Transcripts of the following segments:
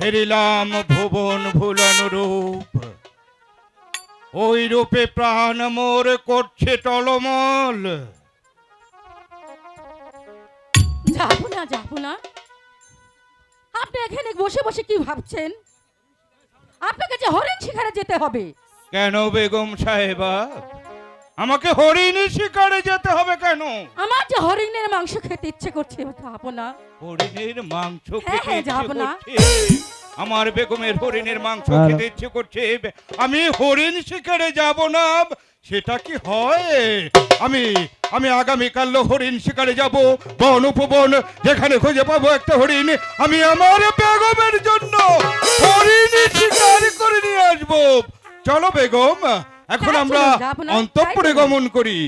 হেরিলাম ভুবন ভুলন রূপ ওই রূপে প্রাণ মোর করছে টলমল। যাব না যাব না। আপনি এখানে বসে বসে কি ভাবছেন? আপনাকে যে হরিণ শিকারে যেতে হবে। কেন বেগম সাহেবা? আমাকে হরিণী শিকারে যেতে হবে কেন? আমার যে হরিণের মাংস খেতে ইচ্ছে করছে যাব না। হরিণের মাংস হ্যাঁ, খেতে হ্যাঁ, ইচ্ছে করছে। আমার বেগমের হরিণের মাংস খেতে ইচ্ছে করছে। আমি হরিণ শিকারে যাব না। সেটা কি হয়? আমি আমি আগামীকাল হরিণ শিকারে যাব। বন উপবন যেখানে খুঁজে পাবো একটা হরিণ। আমি আমার বেগমের জন্য হরিণ শিকার করে নিয়ে আসব। চলো বেগম এখন হ্যাঁ, আমরা অন্তঃপুরে গমন করি।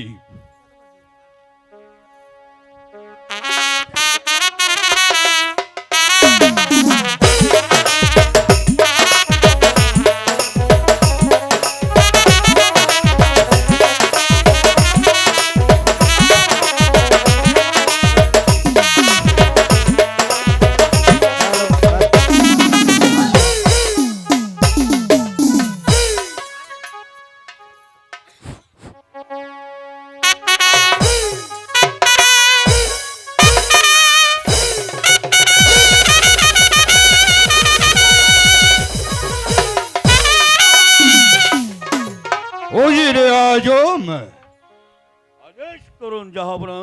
করুন জাহাবনা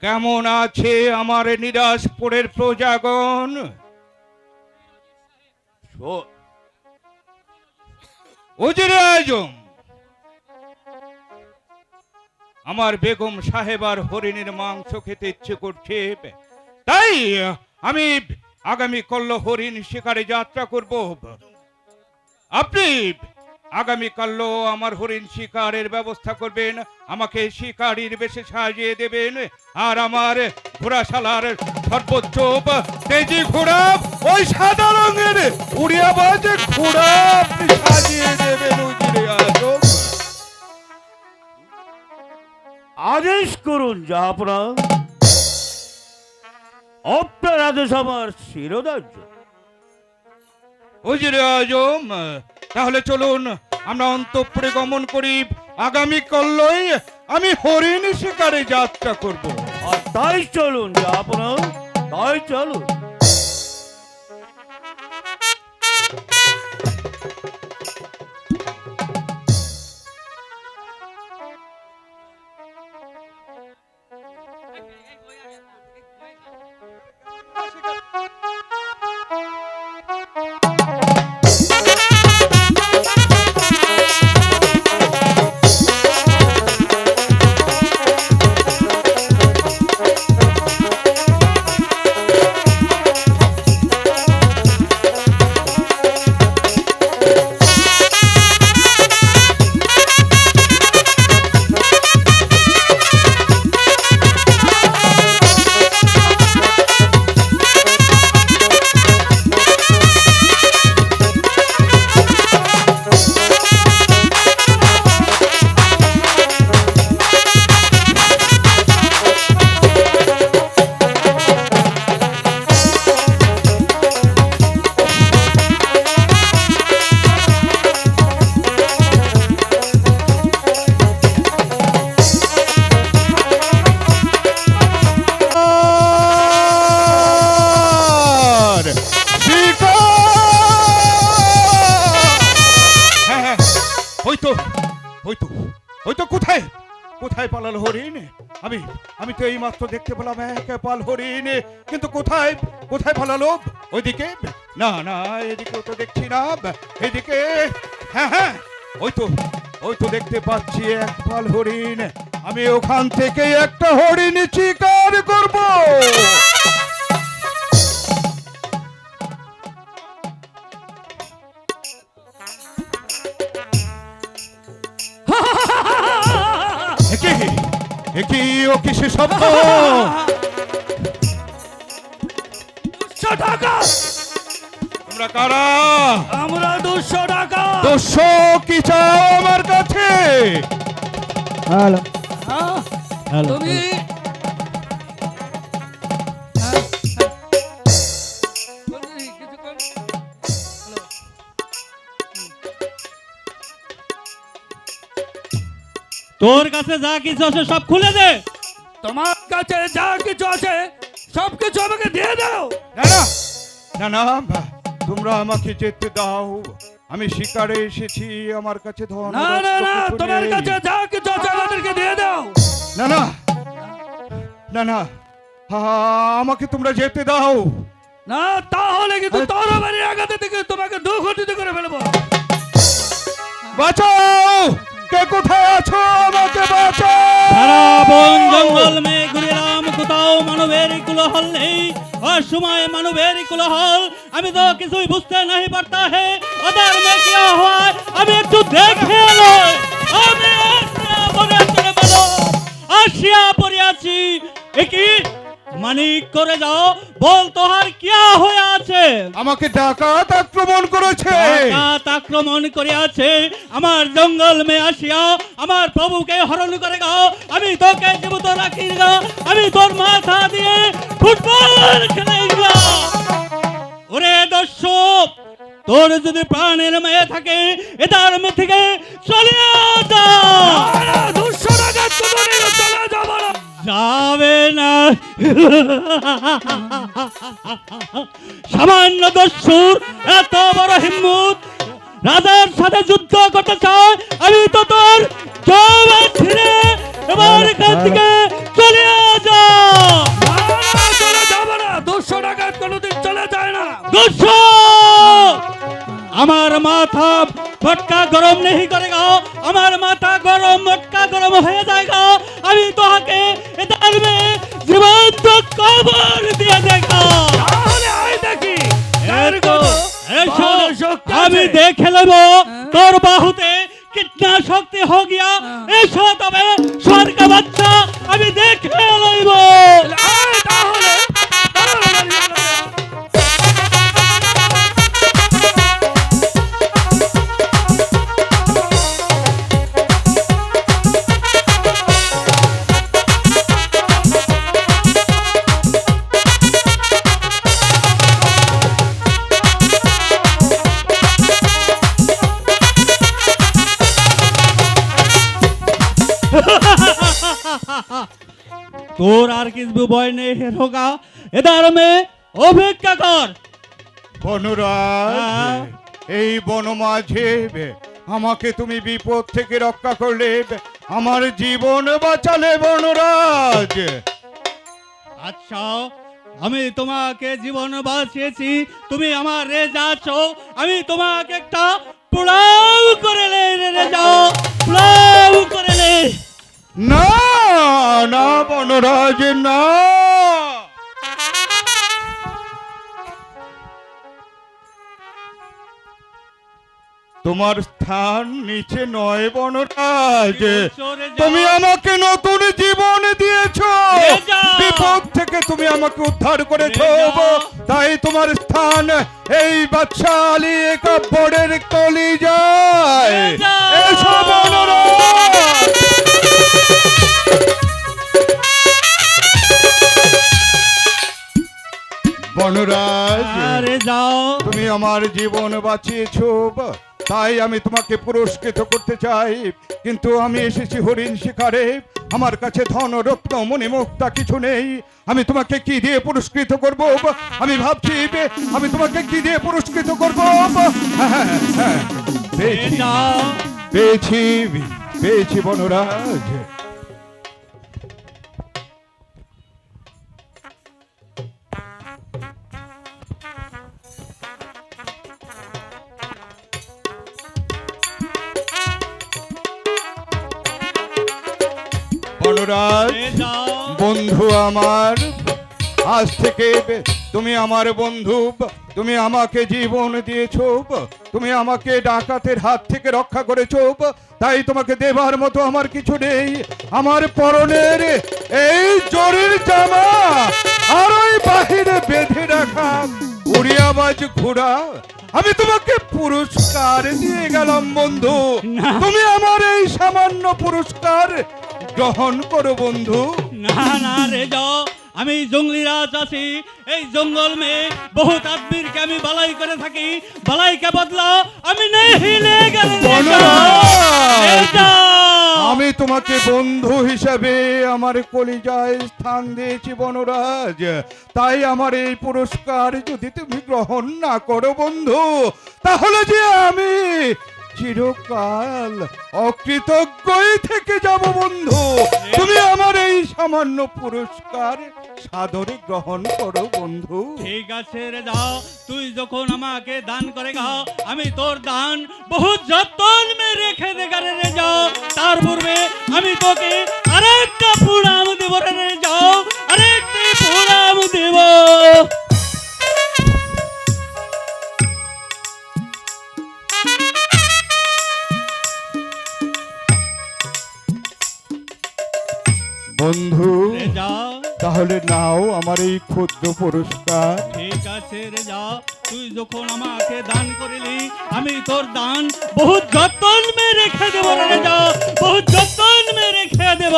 কেমন আছে আমার নিরাশপুরের প্রজাগণ? আজম! আমার বেগম সাহেবার হরিণের মাংস খেতে ইচ্ছে করছে। তাই আমি আগামী কল্ল হরিণ শিকারে যাত্রা করব। আপনি আগামী কাল্য আমার হরিণ শিকারের ব্যবস্থা করবেন আমাকে শিকারীর বেশে সাজিয়ে দেবেন আর আমার ঘোড়াশালার সর্বোচ্চ তেজি ঘোড়া ওই সাদা রঙের উড়িয়া বাজে ঘোড়া সাজিয়ে দেবেন আদেশ করুন জাহাপনা আপনার আদেশ আমার শিরোধার্য। উজিরে আজম তাহলে চলুন, আমরা অন্তঃপুরে গমন করি। আগামী কল্লই আমি হরিণ শিকারে যাত্রা করব। আর তাই চলুন জাহাপনা তাই চলুন। হরিণ? আমি আমি তো এই মাত্র দেখতে পেলাম এক পাল হরিণ। কিন্তু কোথায় কোথায় পালালো ওইদিকে? না না এদিকে তো দেখছি না। এদিকে? হ্যাঁ হ্যাঁ ওই তো ওই তো দেখতে পাচ্ছি এক পাল হরিণ। আমি ওখান থেকে একটা হরিণ শিকার করব। একে ও কিসের শব্দ? দুশো তোমরা কারা? আমরা দুশো টাকা। দুশো কি চাও আমার কাছে? হ্যালো। হ্যাঁ, তুমি তোর কাছে যা কিছু আছে সব খুলে দে। তোমার কাছে যা কিছু আছে সব কিছু আমাকে দিয়ে দাও। না না না না তোমরা আমাকে যেতে দাও। আমি শিকারে এসেছি আমার কাছে ধন না না না তোমার কাছে যা কিছু আছে আমাদেরকে দিয়ে দাও। না না না না হা, আমাকে তোমরা যেতে দাও। না তাহলে কিন্তু তরবারির আঘাতে থেকে তোমাকে দুর্ঘটিত করে ফেলব। বাঁচাও! কে কোথায় আছো? আমাকে বাঁচাও। সারা বন জঙ্গল মে ঘুরিলাম কোথাও মানবের কুলহল নেই। অসময় মানবের কুলহল, আমি তো কিছুই বুঝতে नहीं পারতা হে। ওদের মে কি হয়? আমি একটু দেখে মানিক করে যাও বল তোহার কিয়া হয়ে আছে? আমাকে ডাকাত আক্রমণ করেছে। ডাকাত আক্রমণ করিয়াছে আমার জঙ্গল মে আসিয়া আমার প্রভুকে হরণ করে গাও আমি তোকে জীবিত রাখি আমি তোর মাথা দিয়ে ফুটবল খেলাই ওরে দর্শক তোর যদি প্রাণের মেয়ে থাকে এটার মে থেকে চলে যা। যাবে না। সামান্য দস্যুর এত বড় হিম্মত। রাজার সাথে যুদ্ধ করতে চায়, আমি তো তোর জবা কান দিয়ে দেখো। তাহলে আমি দেখি। এর কোনো আমি দেখে নেব হ্যাঁ। তোর বাহুতে কিতনা শক্তি হো গিয়া। হ্যাঁ। এসো তবে। কিছু ভয় নেই হোগা এদার মে অপেক্ষা কর। বনরাজ হ্যাঁ। এই বনমাঝে আমাকে তুমি বিপদ থেকে রক্ষা করলে আমার জীবন বাঁচালে বনরাজ। আচ্ছা আমি তোমাকে জীবন বাঁচিয়েছি তুমি আমার রেজা আছো আমি তোমাকে একটা পোড়াও করে রে রেজা। পোড়াও করে না। বনরাজ না তোমার স্থান নিচে নয় বনরাজ তুমি আমাকে নতুন জীবন দিয়েছ। বিপদ থেকে তুমি আমাকে উদ্ধার করেছ। তাই তোমার স্থান এই বাচ্চা আলী কাপড়ের কলি যায়। এসো বনরাজ বনরাজ। আরে যাও। তুমি আমার জীবন বাঁচিয়েছো তাই আমি তোমাকে পুরস্কৃত করতে চাই। কিন্তু আমি এসেছি হরিণ শিকারে আমার কাছে ধন রত্ন মণিমুক্তা কিছু নেই। আমি তোমাকে কি দিয়ে পুরস্কৃত করব আমি ভাবছি আমি তোমাকে কি দিয়ে পুরস্কৃত করব হ্যাঁ, হ্যাঁ, হ্যাঁ, পেয়েছি। পেয়েছি পেয়েছি বনরাজ। বনরাজ বন্ধু আমার আজ থেকে তুমি আমার বন্ধু তুমি আমাকে জীবন দিয়েছ তুমি আমাকে ডাকাতের হাত থেকে রক্ষা করেছ তাই তোমাকে দেবার মতো আমার কিছু নেই। আমার পরনের এই জরির জামা আর ওই বাহিরে বেঁধে রাখা উড়িয়াবাজ ঘোড়া। আমি তোমাকে পুরস্কার দিয়ে গেলাম বন্ধু। তুমি আমার এই সামান্য পুরস্কার গ্রহণ করো বন্ধু। না না রে যাও আমি জঙ্গলি রাজ আছি। এই জঙ্গল মে বহুত আদমিরকে আমি বালাই করে থাকি। বালাইকে বদলাও আমি হিলে। আমি তোমাকে বন্ধু হিসাবে আমার কলিজায় স্থান দিয়েছি বনরাজ। তাই আমার এই পুরস্কার যদি তুমি গ্রহণ না করো বন্ধু তাহলে যে আমি চিরকাল অকৃতজ্ঞই থেকে যাব, বন্ধু। তুমি আমার এই সামান্য পুরস্কার সাদরে গ্রহণ করো, বন্ধু। ঠিক আছে রে যাও, তুই যখন আমাকে দান করে গাও আমি তোর দান বহু যত্ন মে রেখে দে গারে রে যাও। তার পূর্বে আমি তোকে আরেকটা পুরাম দেব রে রে যাও। আরেকটি পুরাম দেব। বন্ধু তাহলে নাও আমার এই ক্ষুদ্র পুরস্কার। ঠিক আছে রে যা। তুই যখন আমাকে দান করিলি আমি তোর দান বহু যত্ন মে রেখে দেব রে যা। বহু যত্ন মে রেখে দেব।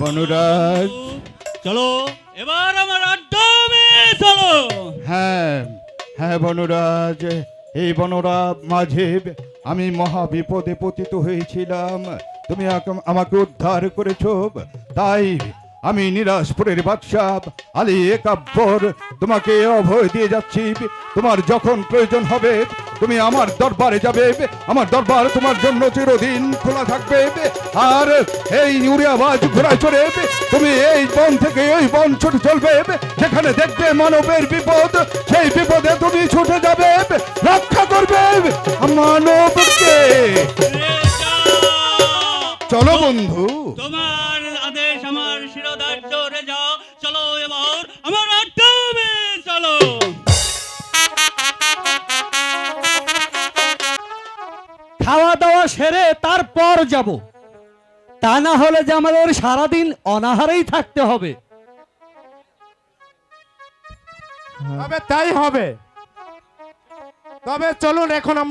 বনরাজ। চলো এবার আমার আড্ডা মে চলো। হ্যাঁ হ্যাঁ বনরাজ। এই বনরা মাঝে আমি মহা বিপদে পতিত হয়েছিলাম। তুমি আমাকে উদ্ধার করেছ। তাই আমি নিরাজপুরের বাদশাহ আলী একাব্বর তোমাকে অভয় দিয়ে যাচ্ছি। তোমার যখন প্রয়োজন হবে তুমি আমার দরবারে যাবে আমার দরবার তোমার জন্য চিরদিন খোলা থাকবে। আর এই উড়িয়াবাজ ঘোড়ায় চড়ে তুমি এই বন থেকে ওই বন ছুটে চলবে যেখানে দেখবে মানবের বিপদ সেই বিপদে তুমি ছুটে যাবে রক্ষা করবে মানবকে। চলো বন্ধু। তোমার আদেশ আমার শিরোধার্য রে যাও যাব। তা না হলে যে আমাদের সারাদিন অনাহারেই থাকতে হবে। তবে তাই হবে। তবে চলুন, এখন আমরা